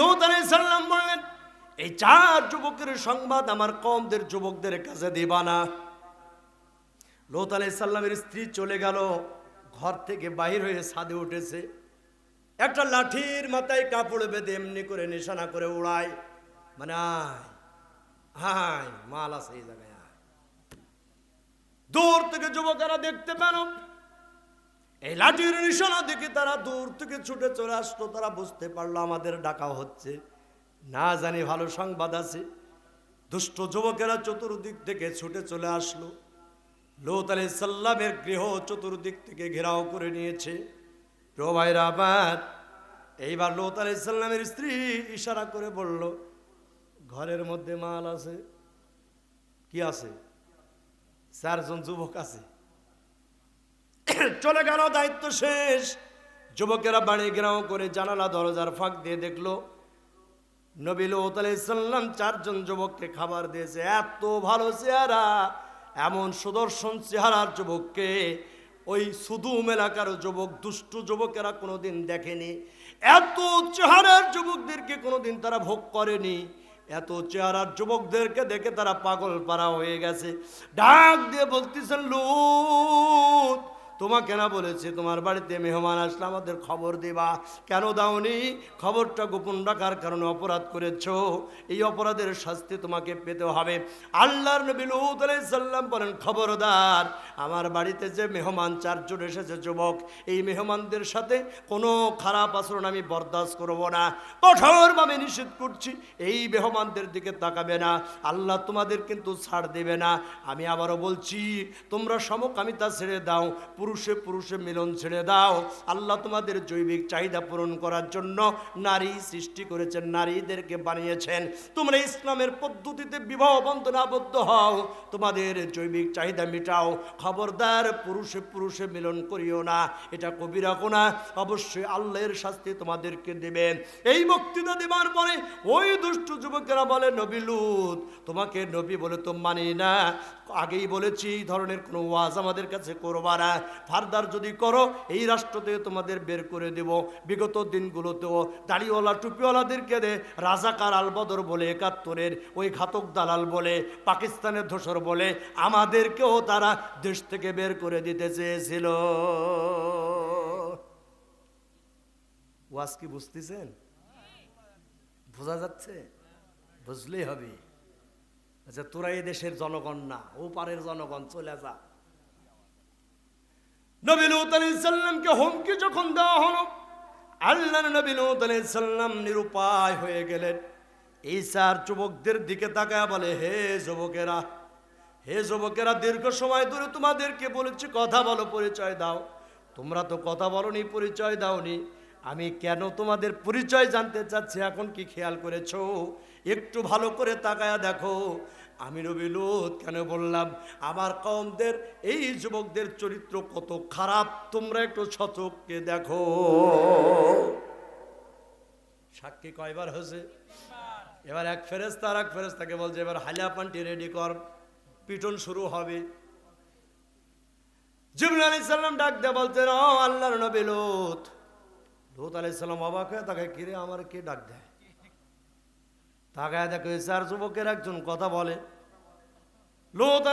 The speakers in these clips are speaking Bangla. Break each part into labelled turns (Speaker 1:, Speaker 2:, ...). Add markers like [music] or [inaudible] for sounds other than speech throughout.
Speaker 1: লোত সাল্লাম বললেন, এই চার যুবকের সংবাদ আমার কমদের যুবকদের কাছে দিবা না। লোত সাল্লামের স্ত্রী চলে গেল, ঘর থেকে বাহির হয়ে ছাদে উঠেছে। একটা লাঠির মাথায় কাপড় বেঁধে এমনি করে নিশানা করে উড়ায়। মানে আয় হাই মাল আছে এই জায়গায় দূর থেকে যুবকেরা দেখতে পেল এই লাঠির নিশানা দেখে তারা দূর থেকে ছুটে চলে আসলো। তারা বুঝতে পারল আমাদের ডাকা হচ্ছে। না জানি ভালো সংবাদ আছে। দুষ্ট যুবকেরা চতুর্দিক থেকে ছুটে চলে আসলো। লোত আলী সাল্লামের গৃহ চতুর্দিক থেকে ঘেরাও করে নিয়েছে। রোভাইরা আবার এইবার লোত আলী সাল্লামের স্ত্রী ইশারা করে বলল, ঘরের মধ্যে মাল আছে? কি আছে? চারজন যুবক আছে। [coughs] চলে গেল, দায়িত্ব শেষ। যুবকেরা বাড়ি গ্রাম করে জানালা, দরজার ফাঁক দিয়ে দেখল, নবী লোত সাল্লাম চারজন যুবককে খাবার দিয়েছে। এত ভালো চেহারা, এমন সুদর্শন চেহারার যুবককে ওই সুদুম এলাকার যুবক, দুষ্টু যুবকেরা কোনোদিন দেখেনি। এত চেহারার যুবকদেরকে কোনোদিন তারা ভোগ করেনি। এত চেহারার যুবকদেরকে দেখে তারা পাগল পারা হয়ে গেছে। ডাক দিয়ে বলতেছেন, লুত তোমাকে না বলেছে তোমার বাড়িতে মেহমান আসলে আমাদের খবর দিবা। কেন দাওনি? খবরটা গোপন রাখার কারণে অপরাধ করেছ। এই অপরাধের শাস্তি তোমাকে পেতে হবে। আল্লাহর নবী লুত সাল্লাম বলেন, খবরদার, আমার বাড়িতে যে মেহমান চারজন এসেছে যুবক, এই মেহমানদের সাথে কোনো খারাপ আচরণ আমি বরদাস্ত করব না। কঠোরভাবে নিষেধ করছি, এই মেহমানদের দিকে তাকাবে না। আল্লাহ তোমাদের কিন্তু ছাড় দেবে না। আমি আবারও বলছি, তোমরা সমকামিতা ছেড়ে দাও পুরুষে পুরুষে মিলন ছেড়ে দাও। আল্লাহ তোমাদের জৈবিক চাহিদা পূরণ করার জন্য নারী সৃষ্টি করেছেন, নারীদেরকে বানিয়েছেন। তোমরা ইসলামের পদ্ধতিতে বিবাহ বন্ধনে আবদ্ধ হও। তোমাদের জৈবিক চাহিদা মিটাও। খবরদার পুরুষে পুরুষে মিলন করিও না। এটা কবিরা কোনা অবশ্যই আল্লাহর শাস্তি তোমাদেরকে দেবেন এই বক্তৃতা দেবার পরে ওই দুষ্ট যুবকেরা বলে, নবী লুত, তোমাকে নবী বলে তো মানি না। আগেই বলেছি, এই ধরনের কোনো ওয়াজ আমাদের কাছে করবা না। ফার্দার যদি করো, এই রাষ্ট্র থেকে তোমাদের বের করে দেব। বিগত দিনগুলোতেও দাড়িওয়ালা টুপিওয়ালাদেরকে দে রাজাকার আলবদর বলে, একাত্তরের ওই ঘাতক দালাল বলে, পাকিস্তানের ধূসর বলে, আমাদেরকেও তারা দেশ থেকে বের করে দিতে চেয়েছিল। ওয়াজ কি বুঝতেছেন? বোঝা যাচ্ছে? বুঝলেই হবে। আচ্ছা তোরা এই দেশের জনগণ না, ও পারের জনগণ, চলে যা। নবী লুত সাল্লামকে হুমকি যখন দেওয়া হলো, আল্লাহ নবী লুত সাল্লাম নিরুপায় হয়ে গেলেন। এই চার যুবকদের দিকে তাকায় বলে, হে যুবকেরা হে যুবকেরা, দীর্ঘ সময় ধরে তোমাদেরকে বলেছি, কথা বলো, পরিচয় দাও। তোমরা তো কথা বলনি, পরিচয় দাওনি। আমি কেন তোমাদের পরিচয় জানতে চাচ্ছি, এখন কি খেয়াল করেছ? একটু ভালো করে তাকায়া দেখো। আমি রবি লুত কেন বললাম? আমার কমদের এই যুবকদের চরিত্র কত খারাপ, তোমরা একটু শতককে দেখো। সাক্ষী কয়বার হয়েছে? এবার এক ফেরেস্তা আর এক ফেরেস্তাকে বলছে, এবার হালিয়া পান্টি রেডি কর, পিটন শুরু হবে। জিবরুল আলী ডাক দিয়ে বলতেন, ও আল্লাহর নবী লুত। লুত আলী সাল্লাম অবাক হয়ে তাকে কিরে আমার কে ডাক দেয়? তাকায় দেখো চার যুবকের একজন কথা বলে। লোত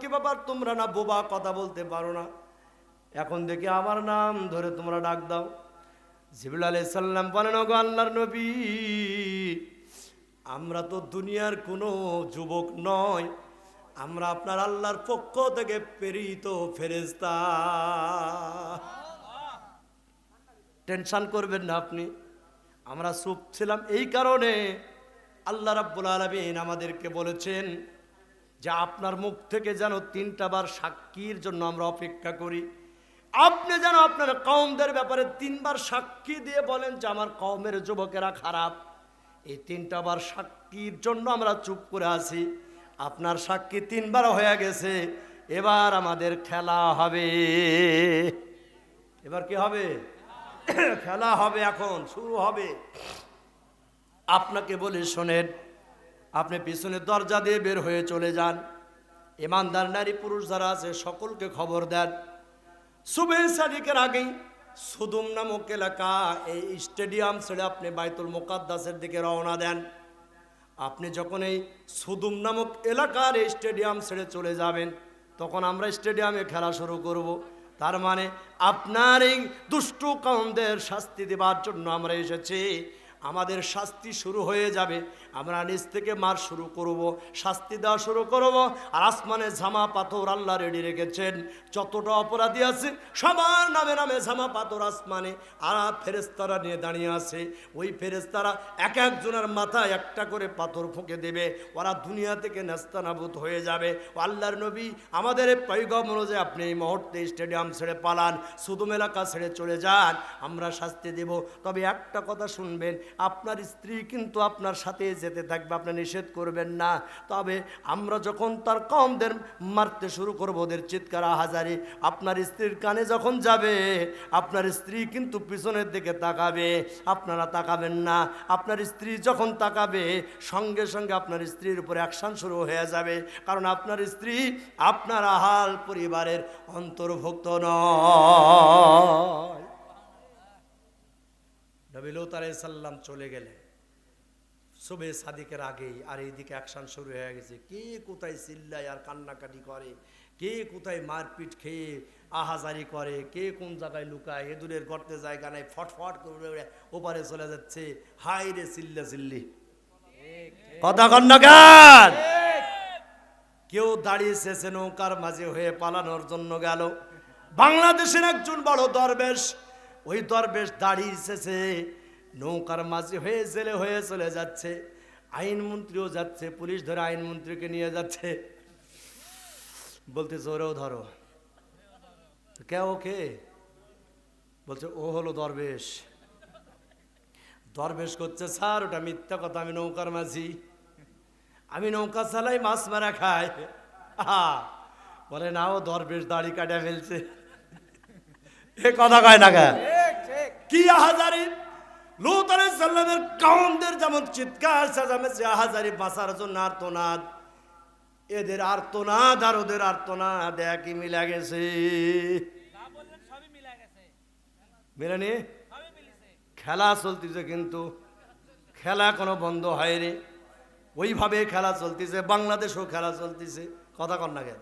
Speaker 1: কি ব্যাপার? তোমরা না বোবা? কথা বলতে পারো না। এখন দেখি আমার নাম ধরে তোমরা ডাক দাও। জিবুল আলাইসাল্লাম বলেন গো আল্লাহর নবী, আমরা তো দুনিয়ার কোনো যুবক নয়। আমরা আপনার আল্লাহর পক্ষ থেকে প্রেরিত ফেরেস্তা টেনশন করবেন না আপনি। আমরা চুপ ছিলাম এই কারণে আল্লাহ রাব্বুল আলমিন আমাদেরকে বলেছেন যে আপনার মুখ থেকে যেন তিনটা বার সাক্ষীর জন্য আমরা অপেক্ষা করি। আপনি যেন আপনার কওমদের ব্যাপারে তিনবার সাক্ষী দিয়ে বলেন যে আমার কওমের যুবকেরা খারাপ। এই তিনটা বার সাক্ষীর জন্য আমরা চুপ করে আছি। আপনার সাক্ষী তিনবার হয়ে গেছে। এবার আমাদের খেলা হবে। এবার কি হবে? খেলা হবে এখন, শুরু হবে। আপনাকে বলে শোনেন, আপনি পিছনে দরজা দিয়ে বের হয়ে চলে যান। ইমানদার নারী পুরুষ যারা আছে, সকলকে খবর দেন। সুবে সাদিকের আগেই সুদুম নামক এলাকা, এই স্টেডিয়াম ছেড়ে আপনি বাইতুল মোকাদ্দাসের দিকে রওনা দেন। আপনি যখন এই সুদুম নামক এলাকার এই স্টেডিয়াম ছেড়ে চলে যাবেন, তখন আমরা স্টেডিয়ামে খেলা শুরু করব। তার মানে আপনার এই দুষ্টু কমদের শাস্তি দেবার জন্য আমরা এসেছি। আমাদের শাস্তি শুরু হয়ে যাবে। আমরা নিচ থেকে মার শুরু করব, শাস্তি দেওয়া শুরু করব, আর আসমানে ঝামা পাথর আল্লাহ রেডি রেখেছেন। যতটা অপরাধী আছে, সবার নামে নামে ঝামা পাথর আসমানে, আর ফেরেস্তারা নিয়ে দাঁড়িয়ে আছে। ওই ফেরেস্তারা এক একজনের মাথায় একটা করে পাথর ফুঁকে দেবে, ওরা দুনিয়া থেকে নেস্তানাবুত হয়ে যাবে। ও আল্লাহর নবী আমাদের পৈগম অনুযায়ী আপনি এই মুহূর্তে স্টেডিয়াম ছেড়ে পালান সুদুম এলাকা ছেড়ে চলে যান, আমরা শাস্তি দেব। তবে একটা কথা শুনবেন আপনার স্ত্রী কিন্তু আপনার সাথে যেতে থাকবে, আপনি নিষেধ করবেন না। তবে আমরা যখন তার কমদের মারতে শুরু করব, ওদের চিৎকার হাজারি আপনার স্ত্রীর কানে যখন যাবে, আপনার স্ত্রী কিন্তু পিছনের দিকে তাকাবে। আপনারা তাকাবেন না। আপনার স্ত্রী যখন তাকাবে, সঙ্গে সঙ্গে আপনার স্ত্রীর উপরে অ্যাকশন শুরু হয়ে যাবে। কারণ আপনার স্ত্রী আপনার আহাল পরিবারের অন্তর্ভুক্ত নয়। লুত সাল্লাম চলে গেলেন। শুভে সাদিকের আগেই আর এইদিকে অ্যাকশন শুরু হয়ে গেছে। কে কোথায় চিল্লায় আর কান্নাকাটি করে? কে কোথায় মারপিট খেয়ে আহাজারি করে? কে কোন জায়গায় লুকায়? এদুরের গর্তে জায়গা নাই, ফটফট করে ওপারে চলে যাচ্ছে। হাই রে চিল্লা চিল্লি। কথা কন্যা কেউ দাঁড়িয়েছে সে নৌকার মাঝে হয়ে পালানোর জন্য গেল। বাংলাদেশের একজন বড় দরবেশ, ওই দরবেশ দাঁড়িয়েছে নৌকার মাঝে হয়ে জেলে হয়ে চলে যাচ্ছে। আইনমন্ত্রীও যাচ্ছে পুলিশ ধরে আইনমন্ত্রীকে নিয়ে যাচ্ছে। বলতেছে ওরেও ধরো। কে ওকে বলছে ও হলো দরবেশ। দরবেশ করছে স্যার ওটা মিথ্যা কথা আমি নৌকার মাঝি। আমি নৌকা চালাই মাছ মারা খাই আহা, বলে না ও দরবেশ দাড়ি কাটা ফেলছে। এ কথা কয় না কেন? কি আহাজারি? লুত আলাইহিস সালামের কাউমদের যেমন চিৎকার চেঁচামেচি আহাজারি বাঁচার জন্য আর্তনাদ। এদের আর্তনাদ আর ওদের আর্তনাদ একই মিলা গেছে।
Speaker 2: যা মিলে গেছে।
Speaker 1: মিলেনি খেলা চলতেছে কিন্তু খেলা কোনো বন্ধ হয়নি। ওইভাবে খেলা চলতেছে বাংলাদেশেও খেলা চলতেছে। কথা কন না কেন?